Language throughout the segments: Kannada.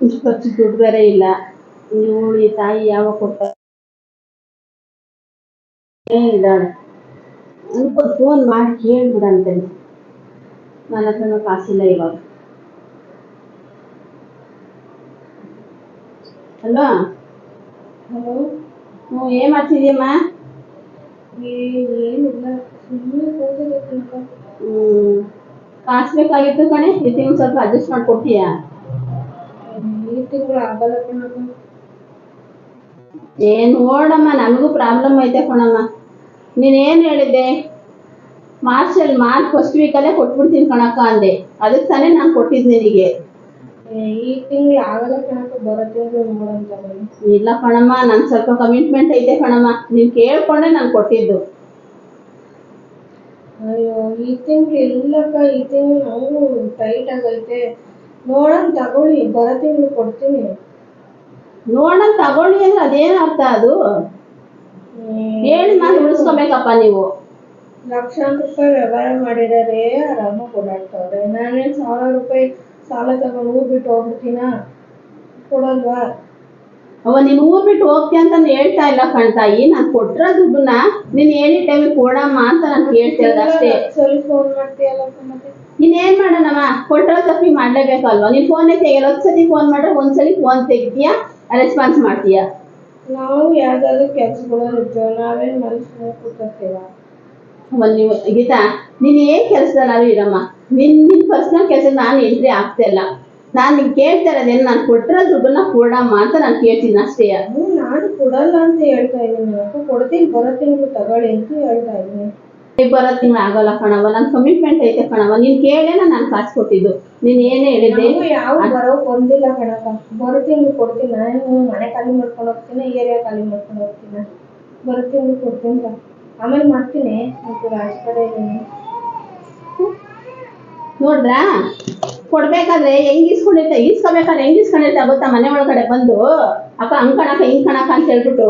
ಇಷ್ಟು ಖರ್ಚು ದುಡ್ಡು ಬೇರೆ ಇಲ್ಲ. ಇವಳು ಈ ತಾಯಿ ಯಾವಾಗ ಕೊಡ್ತಾರೆ ಇದ್ದಾಳೆ? ಅನ್ಕೊಂಡು ಫೋನ್ ಮಾಡಿ ಕೇಳ್ಬಿಡಂತೇನೆ ನನ್ನ ಹತ್ರನೂ ಕಾಸಿಲ್ಲ ಇವಾಗ. Hello hello? ಹ್ಞೂ ಏನು ಮಾಡ್ತಿದ್ಯಮ್ಮ ಏನಿಲ್ಲ ಹ್ಞೂ ಕಾಸು ಬೇಕಾಗಿತ್ತು ಕಣೆ. ತಿಂಗಳು ಸ್ವಲ್ಪ ಅಡ್ಜಸ್ಟ್ ಮಾಡ್ಕೊಡ್ತೀಯಾ? ಏನ್ ನೋಡಮ್ಮ ನನಗೂ ಪ್ರಾಬ್ಲಮ್ ಐತೆ ಕಣಮ್ಮ. ಏನ್ ಹೇಳಿದ್ದೆ? ಮಾರ್ಚಲ್ಲಿ ಮಾರ್ಚ್ ಫಸ್ಟ್ ವೀಕಲ್ಲೇ ಕೊಟ್ಬಿಡ್ತೀನಿ ಕಣಕ್ಕ ಅಂದೆ. ಅದಕ್ಕೆ ತಾನೇ ನಾನು ಕೊಟ್ಟಿದ್ದು ನಿನಗೆ. ಈ ತಿಂಗಳು ಆಗಲ್ಲ ಕಣಕ್ಕ ಬರೋ ತಿಂಗಳು ನೋಡಂತ ಬನ್ನಿ ಇಲ್ಲ ಕಣಮ್ಮ ನನ್ ಸ್ವಲ್ಪ ಕಮಿಟ್ಮೆಂಟ್ ಐತೆ ಕಣಮ್ಮ. ನೀನ್ ಕೇಳ್ಕೊಂಡೆ ನಾನು ಕೊಟ್ಟಿದ್ದು. ಅಯ್ಯೋ ಈ ತಿಂಗಳು ಇಲ್ಲಕ್ಕ ಈ ತಿಂಗಳು ನಾವು ಟೈಟ್ ಆಗೈತೆ. ನೋಡೋಣ ತಗೊಳ್ಳಿ ಬರೋ ತಿಂಗಳು ಕೊಡ್ತೀನಿ ನೋಡೋಣ ತಗೊಳ್ಳಿ ಅಂದ್ರೆ ಅದೇನು ಅರ್ಥ ಅದು ಏ, ಹೇಳಿ ನಾನು ಉಳಿಸ್ಕೋಬೇಕಪ್ಪ ನೀವು ಲಕ್ಷಾಂತರ ರೂಪಾಯಿ ವ್ಯವಹಾರ ಮಾಡಿದಾರೆ ಆರಾಮಾಗಿ ಓಡಾಡ್ತವ್ರೆ ನಾನೇನು ಸಾವಿರ ರೂಪಾಯಿ ಸಾಲ ತಗೊಂಡು ಊರ್ ಬಿಟ್ಟು ಹೋಗ್ಬಿಡ್ತೀನ ಕೊಡಲ್ವಾ ಅವ ನೀನು ಊರ್ ಬಿಟ್ಟು ಹೋಗ್ತೀಯ ಅಂತ ಹೇಳ್ತಾ ಇಲ್ಲ ಕಣ್ತಾಯಿ ನಾನ್ ಕೊಟ್ಟಿರೋ ದುಡ್ಡನ್ನ? ನೀನ್ ಹೇಳಿ ಟೈಮ್ ಕೊಡಮ್ಮ ಅಂತ ನಾನು ಕೇಳ್ತಿರೋದು ಅಷ್ಟೇ. ನೀನ್ ಏನ್ ಮಾಡೋಣಮ್ಮ? ಕೊಟ್ಟಿರೋ ತಪ್ಪಿ ಮಾಡ್ಲೇಬೇಕಲ್ವಾ ನೀನ್ ಫೋನೇ ತೆಗಿಯಲ್ಲ. ಒಂದ್ಸತಿ ಫೋನ್ ಮಾಡ್ರೆ ಒಂದ್ಸಲಿ ಫೋನ್ ತೆಗಿತೀಯಾ ರೆಸ್ಪಾನ್ಸ್ ಮಾಡ್ತೀಯ? ನಾವು ಯಾವ್ದಾದ್ರು ಕೆಲ್ಸಗಳು ಇರ್ತೇವೆ ನಾವೇನ್ ಮನುಷ್ಯನ ಕೂತಿರ್ತೀವ. ಒಂದ್ ನೀವು ಗೀತಾ ನೀನ್ ಏನ್ ಕೆಲ್ಸದಲ್ಲಾದ್ರೂ ಇರಮ್ಮ. ನಿನ್ ನಿನ್ ಪರ್ಸನಲ್ ಕೆಲಸ ನಾನು ಎಂಟ್ರಿ ಆಗ್ತಾ ಇಲ್ಲ. ನಾನ್ ನಿನ್ ಕೇಳ್ತಾ ಇರೋದೇನು ನಾನು ಕೊಟ್ಟಿರೋ ದುಡ್ಡನ್ನ ಕೊಡಮ್ಮ ಅಂತ ನಾನು ಕೇಳ್ತೀನಿ ಅಷ್ಟೇ. ನಾನು ಕೊಡಲ್ಲ ಅಂತ ಹೇಳ್ತಾ ಇದ್ದೀನಿ ಅಕ್ಕ ಕೊಡ್ತೀನಿ ಬರೋ ತಿಂಗಳು ತಗೊಳ್ಳಿ ಅಂತ ಹೇಳ್ತಾ ಇದ್ದೀನಿ. ಬರೋ ತಿಂಗಳು ಆಗಲ್ಲ ಕಣವ ನನ್ ಕಮಿಟ್ಮೆಂಟ್ ಐತೆ ಕಣವ ನೀನ್ ಕೇಳೇನ ನಾನು ಕಾಸು ಕೊಟ್ಟಿದ್ದು. ನೀನ್ ಏನೇ ಹೇಳಿದ್ದೆ? ಯಾವ ಬರೋ ಬಂದಿಲ್ಲ ಕಣಪ್ಪ. ಬರೋ ತಿಂಗಳು ಕೊಡ್ತೀನಿ ನಾನು ಮನೆ ಖಾಲಿ ಮಾಡ್ಕೊಂಡು ಹೋಗ್ತೀನಿ ಏರಿಯಾ ಖಾಲಿ ಮಾಡ್ಕೊಂಡು ಹೋಗ್ತೀನಿ. ಬರೋ ತಿಂಗಳು ಕೊಡ್ತೀನಿ. ಆಮೇಲೆ ಮಾಡ್ತೀನಿ ಮತ್ತು ರಾಜ ಕಡೆ ಇದ್ದೀನಿ. ನೋಡ್ರಾ ಕೊಡ್ಬೇಕಾದ್ರೆ ಹೆಂಗ್ ಇಸ್ಕೊಂಡಿರ್ತ ಈಸ್ಕೊಬೇಕಾದ್ರೆ ಹೆಂಗ್ ಇಸ್ಕೊಂಡಿರ್ತ ಗೊತ್ತಾ? ಮನೆ ಒಳಗಡೆ ಬಂದು, ಅಕ್ಕ ಅಂಕಣಕ್ಕ ಕಣಕ ಹಿಂಗ್ ಕಣಕ ಅಂತ ಹೇಳ್ಬಿಟ್ಟು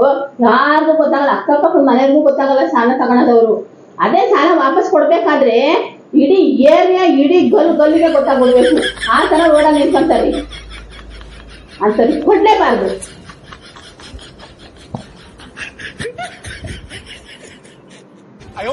ಯಾರಿಗೂ ಗೊತ್ತಾಗಲ್ಲ, ಅಕ್ಕಪಕ್ಕದ ಮನೆಗೂ ಗೊತ್ತಾಗಲ್ಲ ಸಾಲ ತಗೊಳದವ್ರು. ಅದೇ ಸಾಲ ವಾಪಸ್ ಕೊಡ್ಬೇಕಾದ್ರೆ ಇಡೀ ಏರಿಯಾ ಇಡೀ ಗಲ್ಲು ಗಲ್ಲಿಗೆ ಗೊತ್ತಾಗ್ಬಿಡ್ಬೇಕು. ಆ ತರ ರೋಡ ನಿಂತ್ಕೊಂತಾರೆ. ಅಂತರಿ ಕೊಡ್ಲೇಬಾರ್ದು. ಅಯ್ಯೋ